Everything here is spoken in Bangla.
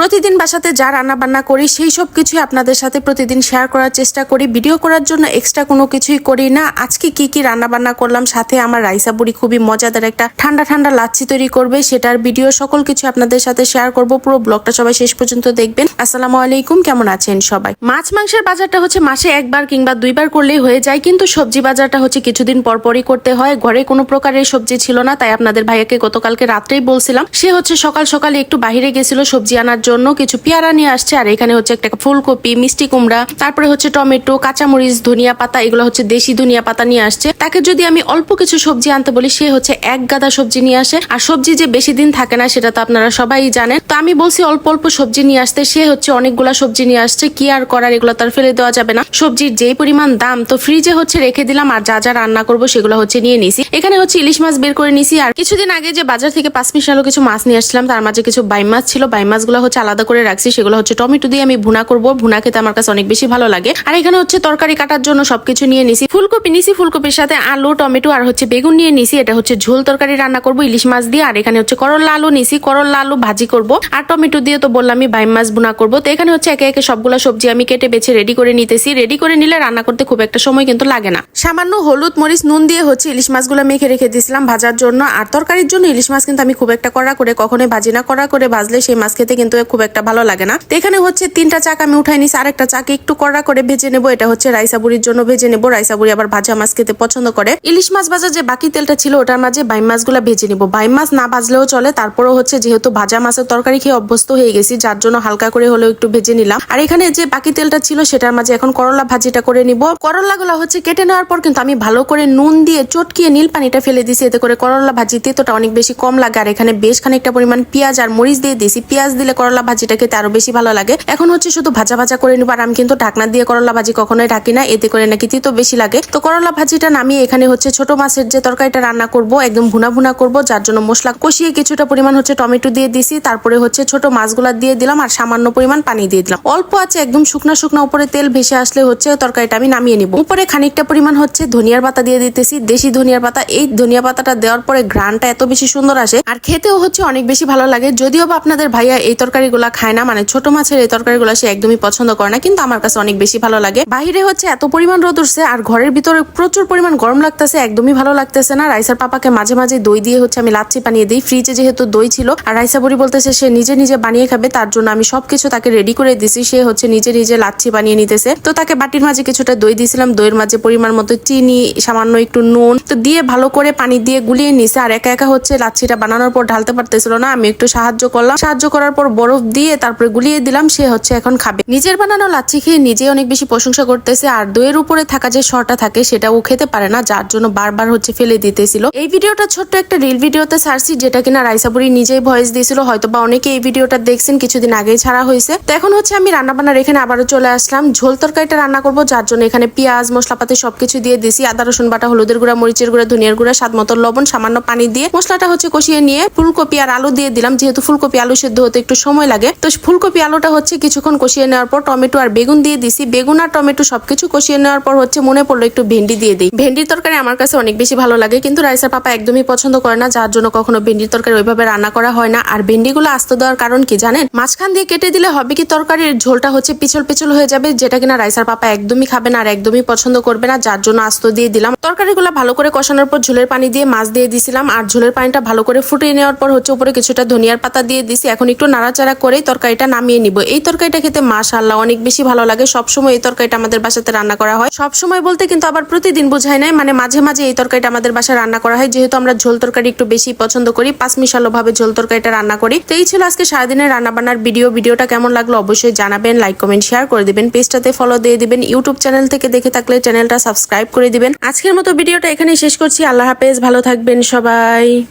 প্রতিদিন বাসাতে যা রান্না বান্না করি, সেই সব কিছুই আপনাদের সাথে প্রতিদিন শেয়ার করার চেষ্টা করি। ভিডিও করার জন্য এক্সট্রা কোনো কিছুই করি না। আজকে কি কি রান্না বান্না করলাম, সাথে আমার রাইসা বুড়ি খুবই মজাদার একটা ঠান্ডা ঠান্ডা লাচ্ছি তৈরি করবে। সেটার ভিডিও সকল কিছু আপনাদের সাথে শেয়ার করব। পুরো ব্লগটা সবাই শেষ পর্যন্ত দেখবেন। আসসালামু আলাইকুম, কেমন আছেন সবাই? মাছ মাংসের বাজারটা হচ্ছে মাসে একবার কিংবা দুইবার করলেই হয়ে যায়, কিন্তু সবজি বাজারটা হচ্ছে কিছুদিন পর পরই করতে হয়। ঘরে কোনো প্রকারের সবজি ছিল না, তাই আপনাদের ভাইয়াকে গতকালকে রাত্রেই বলছিলাম। সে হচ্ছে সকাল সকালে একটু বাইরে গেছিল সবজি আনার জন্য। কিছু পেয়ারা নিয়ে আসছে। আর এখানে হচ্ছে একটা ফুলকপি, মিষ্টি কুমড়া, তারপরে হচ্ছে টমেটো, কাঁচামরিচ, ধনিয়া পাতা, এগুলো হচ্ছে দেশি ধনিয়া পাতা নিয়ে আসছে। তাকে যদি আমি অল্প কিছু সবজি আনতে বলি, সে হচ্ছে এক গাদা সবজি নিয়ে আসে। আর সবজি যে বেশি দিন থাকে না, সেটা তো আপনারা সবাই জানেন। তো আমি বলছি অল্প অল্প সবজি নিয়ে আসতে, সে হচ্ছে অনেকগুলা সবজি নিয়ে আসছে। কি আর করার, এগুলো তার ফেলে দেওয়া যাবে না। সবজির যেই পরিমাণ দাম, তো ফ্রিজে হচ্ছে রেখে দিলাম। আর যা যা রান্না করব, সেগুলো হচ্ছে নিয়ে নিছি। এখানে হচ্ছে ইলিশ মাছ বের করে নিছি। আর কিছুদিন আগে যে বাজার থেকে পাঁচ মিশালো কিছু মাছ নিয়ে আসছিলাম, তার মাঝে কিছু বাই মাছ ছিল। বাই মাছগুলো হচ্ছে আলাদা করে রাখছি, সেগুলো হচ্ছে টমেটো দিয়ে আমি ভুনা করব। ভুনা খেতে আমার কাছে অনেক বেশি ভালো লাগে। আর এখানে হচ্ছে তরকারি কাটার জন্য সবকিছু নিয়ে নিছি। ফুলকপি নিছি, ফুলকপির সাথে আলু, টমেটো আর হচ্ছে বেগুন নিয়ে নিছি। এটা হচ্ছে ঝোল তরকারি রান্না করব, ইলিশ মাছ দিয়ে। আর এখানে হচ্ছে করলা আলু নিছি, করলা আলু ভাজি করব। আর টমেটো দিয়ে তো বললামই বাই মাছ ভুনা করব। তো এখানে হচ্ছে একে একে সবগুলো সবজি আমি কেটে বেছে রেডি করে নিতেছি। রেডি করে নিলে রান্না করতে খুব একটা সময় কিন্তু লাগে না। সামান্য হলুদ, মরিচ, নুন দিয়ে হচ্ছে ইলিশ মাছগুলো মেখে রেখে দিয়েছিলাম ভাজার জন্য। আর তরকারির জন্য ইলিশ মাছ কিন্তু আমি খুব একটা কড়া করে, কখনোই ভাজি না। কড়া করে ভাজলে সেই মাছ খেতে কিন্তু খুব একটা ভালো লাগে না। তো এখানে হচ্ছে তিনটা চাক আমি উঠাই নিছি। আরেকটা চাকে একটু কড়া করে ভেজে নেব। এটা হচ্ছে রাইসাবুরির জন্য ভেজে নেব। রাইসাবুরি আবার ভাজা মাছ খেতে পছন্দ করে। ইলিশ মাছ ভাজা যে বাকি তেলটা ছিল, ওটার মাঝে বাইম মাছগুলো ভেজে নিবো। বাইম মাছ না ভাজলেও চলে। তারপরেও হচ্ছে যেহেতু ভাজা মাছের তরকারি খেয়ে অভ্যস্ত হয়ে গেছি, যার জন্য হালকা করে হলেও একটু ভেজে নিলাম। আর এখানে যে বাকি তেলটা ছিল, সেটার মাঝে এখন করলা ভাজিটা করে নিব। করলা গুলা হচ্ছে কেটে নেওয়ার পর কিন্তু আমি ভালো করে নুন দিয়ে চটকিয়ে নীল পানিটা ফেলে দিছি। এতে করে করলা ভাজি তেতোটা অনেক বেশি কম লাগে। আর এখানে বেশ খানিকটা পরিমাণ পেঁয়াজ আর মরিচ দিয়ে দিয়েছি পেঁয়াজ দিলে করলা ভাজিটা খেতে আরও বেশি ভালো লাগে। এখন হচ্ছে শুধু ভাজা ভাজা করে নিব, আর আমি কিন্তু ঢাকনা দিয়ে করলা ভাজি কখনোই ঢাকি না, এতে করে নাকি তিতো বেশি লাগে। তো করলা ভাজিটা নামিয়ে এখানে হচ্ছে ছোট মাছের যে তরকারিটা রান্না করব, একদম ভুনা ভুনা করব, যার জন্য মশলা কষিয়ে কিছুটা পরিমাণ হচ্ছে টমেটো দিয়ে দিছি, তারপরে হচ্ছে ছোট মাছগুলা দিয়ে দিলাম, আর সামান্য পরিমাণ পানি দিয়ে দিলাম। অল্প আছে একদম শুকনা শুকনা উপরে তেল ভেসে আসলে হচ্ছে তরকারিটা আমি নামিয়ে নিব। উপরে খানিকটা পরিমাণ হচ্ছে ধনিয়ার পাতা দিয়ে দিতেছি, দেশি ধনিয়ার পাতা। এই ধনিয়া পাতাটা দেওয়ার পরে ঘ্রানটা এত বেশি সুন্দর আসে, আর খেতেও হচ্ছে অনেক বেশি ভালো লাগে। যদিও বা আপনাদের ভাইয়া এই তরকারিগুলা খায় না। মানে ছোট মাছের এই তরকারিগুলো সে একদমই পছন্দ করে না, কিন্তু আমার কাছে অনেক বেশি ভালো লাগে। বাইরে হচ্ছে এত পরিমাণ রোদ উঠছে আর ঘরের ভিতরে প্রচুর পরিমাণ গরম লাগতেছে, একদমই ভালো লাগতেছে না। রাইসার পাপাকে মাঝে মাঝে দই দিয়ে হচ্ছে আমি লাচ্ছি বানিয়ে দিই। ফ্রিজে যেহেতু দই ছিল, আর রাইসা বড়ি বলতেছে সে নিজে নিজে বানিয়ে খাবে, তার জন্য আমি সবকিছু তাকে রেডি করে দিছি। সে হচ্ছে নিজে নিজে লাচ্ছি বানিয়ে নিতেছে। তো তাকে বাটির মাঝে কিছুটা দই দিয়েছিলাম। দইয়ের মাঝে পরিমাণ মতো চিনি, সামান্য একটু নুন, তো দিয়ে ভালো করে পানি দিয়ে গুলিয়ে নিছে। আর একা একা হচ্ছে লাচ্ছিটা বানানোর পর ঢালতে পারতেছিল না। আমি একটু সাহায্য করলাম। সাহায্য করার পর বরফ দিয়ে তারপরে গুলিয়ে দিলাম, সে হচ্ছে এখন খাবে। নিজের বানানো লাচ্ছি খেয়ে নিজে অনেক বেশি প্রশংসা করতেছে, আর দইয়ের উপরে থাকা যে শটা থাকে সেটা ও খেতে পারে না, যার জন্য বারবার হচ্ছে ফেলে দিতেছিল। এই ভিডিওটা ছোট্ট একটা রিল ভিডিওতে ছাড়ছি, যেটা কিনা রাইসাপুরি নিজেই ভয়েস দিয়েছিল হয়তো বা অনেকে এই ভিডিওটা দেখছেন, কিছুদিন আগেই ছাড়া হয়েছে। তো এখন হচ্ছে আমি রান্না বান্নার এখানে আবারও চলে আসলাম। ঝোল তরকারিটা রান্না করব, যার জন্য এখানে পেঁয়াজ, মশলাপাতি সবকিছু দিয়ে দিছি, আদা, রসুন বাটা, হলুদের গুঁড়া, মরিচের গুঁড়া, ধনিয়ার গুঁড়া, স্বাদ মতো লবণ, সামান্য পানি দিয়ে মশলাটা হচ্ছে কষিয়ে নিয়ে ফুলকপি আর আলু দিয়ে দিলাম। যেহেতু ফুলকপি আলু সেদ্ধ হতে একটু সময় লাগে। তো ফুলকপি আলুটা হচ্ছে কিছুক্ষণ কষিয়ে নেওয়ার পর টমেটো আর বেগুন দিয়ে দিছি। বেগুন আর টমেটো সবকিছু কষিয়ে নেওয়ার পর হচ্ছে মনে পড়ল একটু ভেন্ডি দিয়ে দিই। ভেন্ডির তরকারি আমার কাছে অনেক বেশি ভালো লাগে, কিন্তু রাইসার পাপা একদমই পছন্দ করে না, যার জন্য কখনো ভেন্ডির তরকারি ওইভাবে রান্না করা হয় না। আর ভেন্ডিগুলো আস্ত দেওয়ার কারণ কি জানেন? মাঝখান দিয়ে কেটে দিলে হবে কি তরকারির ঝোলটা হচ্ছে পিছল পিছল হয়ে যাবে, যেটা কিনা রাইসার পাপা একদমই খাবে না আর একদমই পছন্দ করবে না, যার জন্য আস্ত দিয়ে দিলাম। তরকারিগুলো ভালো করে কষানোর পর ঝোলের পানি দিয়ে মাছ দিয়ে দিছিলাম, আর ঝোলের পানিটা ভালো করে ফুটিয়ে নেওয়ার পর হচ্ছে উপরে কিছুটা ধনিয়ার পাতা দিয়ে দিছি। এখন একটু নাড়াচাড়া করেই তরকারিটা নামিয়ে নিব। এই তরকারিটা খেতে মাশাল্লাহ অনেক বেশি ভালো লাগে। সবসময় এই তরকারিটা আমাদের বাসাতে রান্না করা হয়। সবসময় বলতে কিন্তু আবার প্রতিদিন বোঝায় নাই। মানে মাঝে মাঝে এই তরকারিটা আমাদের বাসায় রান্না করা হয়। যেহেতু আমরা ঝোল তরকারি একটু বেশি পছন্দ করি পাঁচ মিশালো ভাবে ঝোল তরকারিটা রান্না করি। তো এই ছিল আজকে সারাদিনের রান্না বান্নার ভিডিও। ভিডিওটা কেমন লাগল অবশ্যই জানাবেন, লাইক, কমেন্ট, শেয়ার করে দিবেন। পেজটাতে ফলো দিয়ে দিবেন। ইউটিউব চ্যানেল থেকে দেখে থাকলে চ্যানেলটা সাবস্ক্রাইব করে দিবেন। আজকের মতো ভিডিওটা এখানেই শেষ করছি। আল্লাহ হাফেজ। ভালো থাকবেন সবাই।